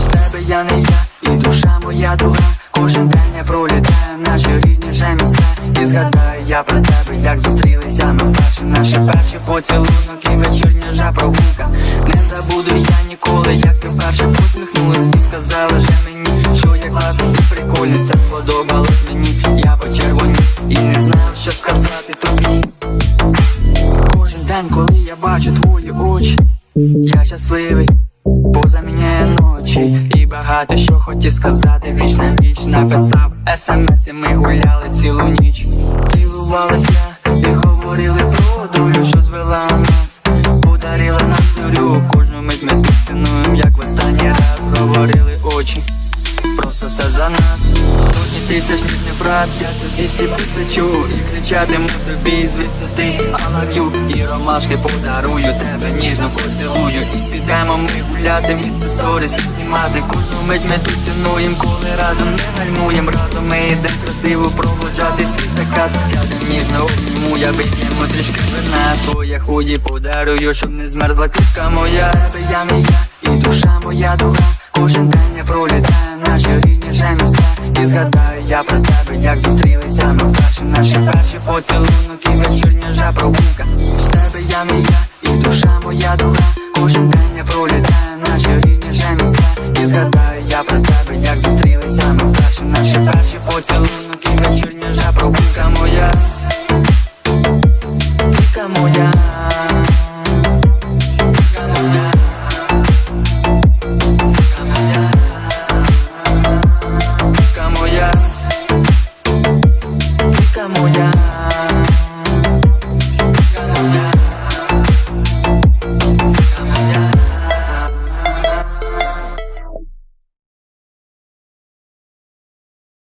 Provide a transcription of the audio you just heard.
З тебе я не я, і душа моя дуга. Кожен день я пролітаю в я про тебе, як зустрілися ми вперше. Наші перші поцілунок і вечірня прогулка. Не забуду я ніколи, як ти вперше посміхнулась І сказала же мені, що я класний і прикольний. Це сподобалось мені, я почервонів І не знав, що сказати тобі. Кожен день, коли я бачу твої очі, я щасливий, позаміняє ночі. І багато що хотів сказати, віч на віч написав. Смс, і ми гуляли цілу ніч. Цілувалися і говорили про долю, що звела нас, подарила нам зорю, кожну мить ми цінуємо, як в останній раз. Говорили очі. Тисяч ніжних фраз Я тобі всі посвячу І кричатиму тобі з висоти you І ромашки подарую Тебе ніжно поцілую. І підемо ми гуляти Місце сторіс і знімати. Кожну мить ми тут цінуєм Коли разом не гальмуєм. Разом ми йдем красиво проводжати свій закат. Сядем ніжно обніму Я вип'ємо трішки вина. Своє худі подарую Щоб не змерзла квітка моя. Тебе я мій я І душа моя дуга. Кожен день я пролітаю наші рідні же міста. І згадаю я про тебе, як зустрілися ми вперше. Наші перші поцілунок і вечірня жа прогулка. З тебе я мій я і душа моя дуга. Кожен день я пролітаю наші рідні же міста І згадаю я про тебе, як зустрілися mulher.